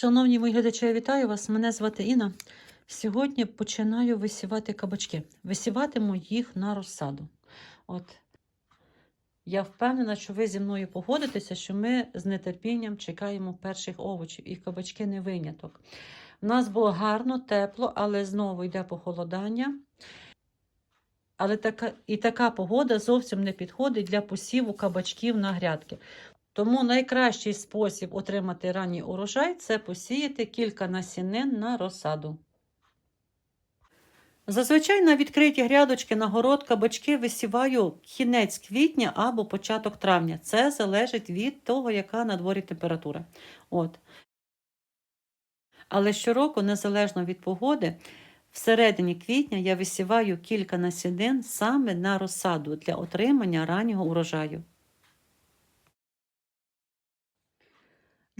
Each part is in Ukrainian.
Шановні мої глядачі, я вітаю вас. Мене звати Інна. Сьогодні починаю висівати кабачки. Висіватиму їх на розсаду. От. Я впевнена, що ви зі мною погодитеся, що ми з нетерпінням чекаємо перших овочів, і кабачки не виняток. У нас було гарно, тепло, але знову йде похолодання. Але така, і така погода зовсім не підходить для посіву кабачків на грядки. Тому найкращий спосіб отримати ранній урожай це посіяти кілька насінин на розсаду. Зазвичай на відкриті грядочки на город кабачки висіваю кінець квітня або початок травня. Це залежить від того, яка на дворі температура. От. Але щороку, незалежно від погоди, всередині квітня я висіваю кілька насінин саме на розсаду для отримання раннього урожаю.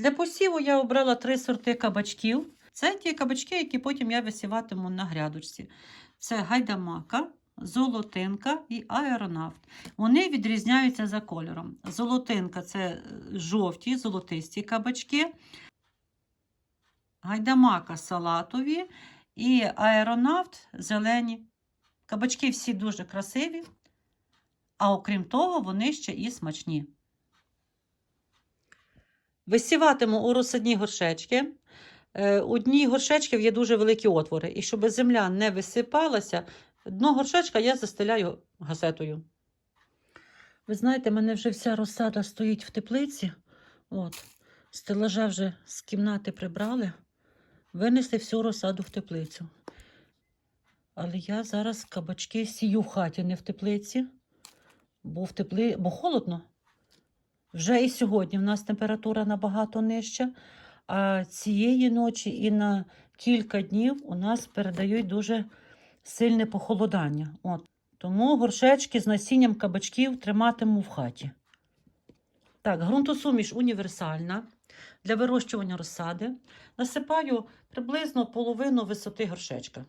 Для посіву я обрала три сорти кабачків. Це ті кабачки, які потім я висіватиму на грядочці. Це гайдамака, золотинка і аеронавт. Вони відрізняються за кольором. Золотинка це жовті, золотисті кабачки, гайдамака салатові і аеронавт зелені. Кабачки всі дуже красиві, а окрім того, вони ще і смачні. Висіватиму у розсадні горшечки. Е, У дні горшечків є дуже великі отвори. І щоб земля не висипалася, дно горшечка я застеляю газетою. Ви знаєте, в мене вже вся розсада стоїть в теплиці. От. Стелажа вже з кімнати прибрали, винесли всю розсаду в теплицю. Але я зараз кабачки сію в хаті, не в теплиці, бо в теплі... бо холодно. Вже і сьогодні в нас температура набагато нижча, а цієї ночі і на кілька днів у нас передають дуже сильне похолодання. От. Тому горшечки з насінням кабачків триматиму в хаті. Так, ґрунтосуміш універсальна для вирощування розсади. Насипаю приблизно половину висоти горшечка.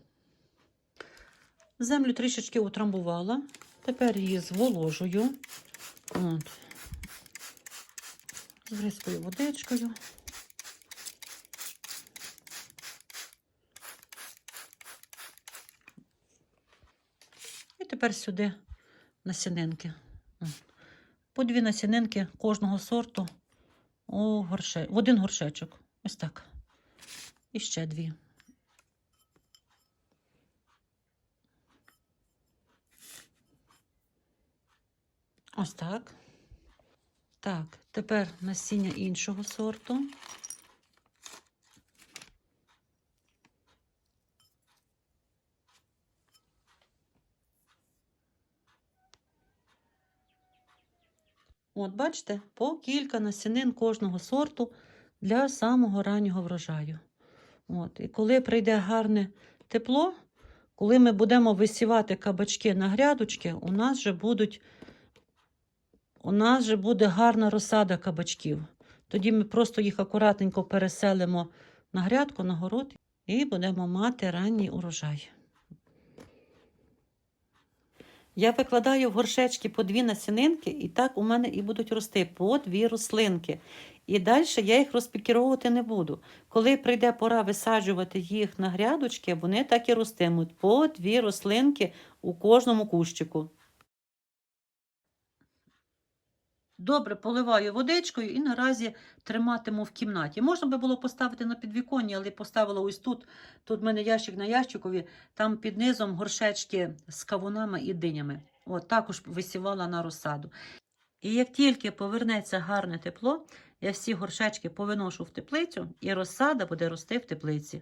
Землю трішечки утрамбувала. Тепер її зволожую. От. Збризкою водичкою. І тепер сюди насінинки. По дві насінинки кожного сорту у горше... в один горшечок. Ось так. І ще дві. Ось так. Так, тепер насіння іншого сорту. От, бачите, по кілька насінин кожного сорту для самого раннього врожаю. От, і коли прийде гарне тепло, коли ми будемо висівати кабачки на грядочки, у нас вже будуть у нас же буде гарна розсада кабачків. Тоді ми просто їх акуратненько переселимо на грядку, на город і будемо мати ранній урожай. Я викладаю в горшечки по дві насінинки, і так у мене і будуть рости по дві рослинки. І далі я їх розпікіровувати не буду. Коли прийде пора висаджувати їх на грядочки, вони так і ростимуть по дві рослинки у кожному кущику. Добре поливаю водичкою і наразі триматиму в кімнаті. Можна би було поставити на підвіконні, але поставила ось тут. Тут в мене ящик на ящикові, там під низом горшечки з кавунами і динями. От також висівала на розсаду. І як тільки повернеться гарне тепло, я всі горшечки повиношу в теплицю, і розсада буде рости в теплиці.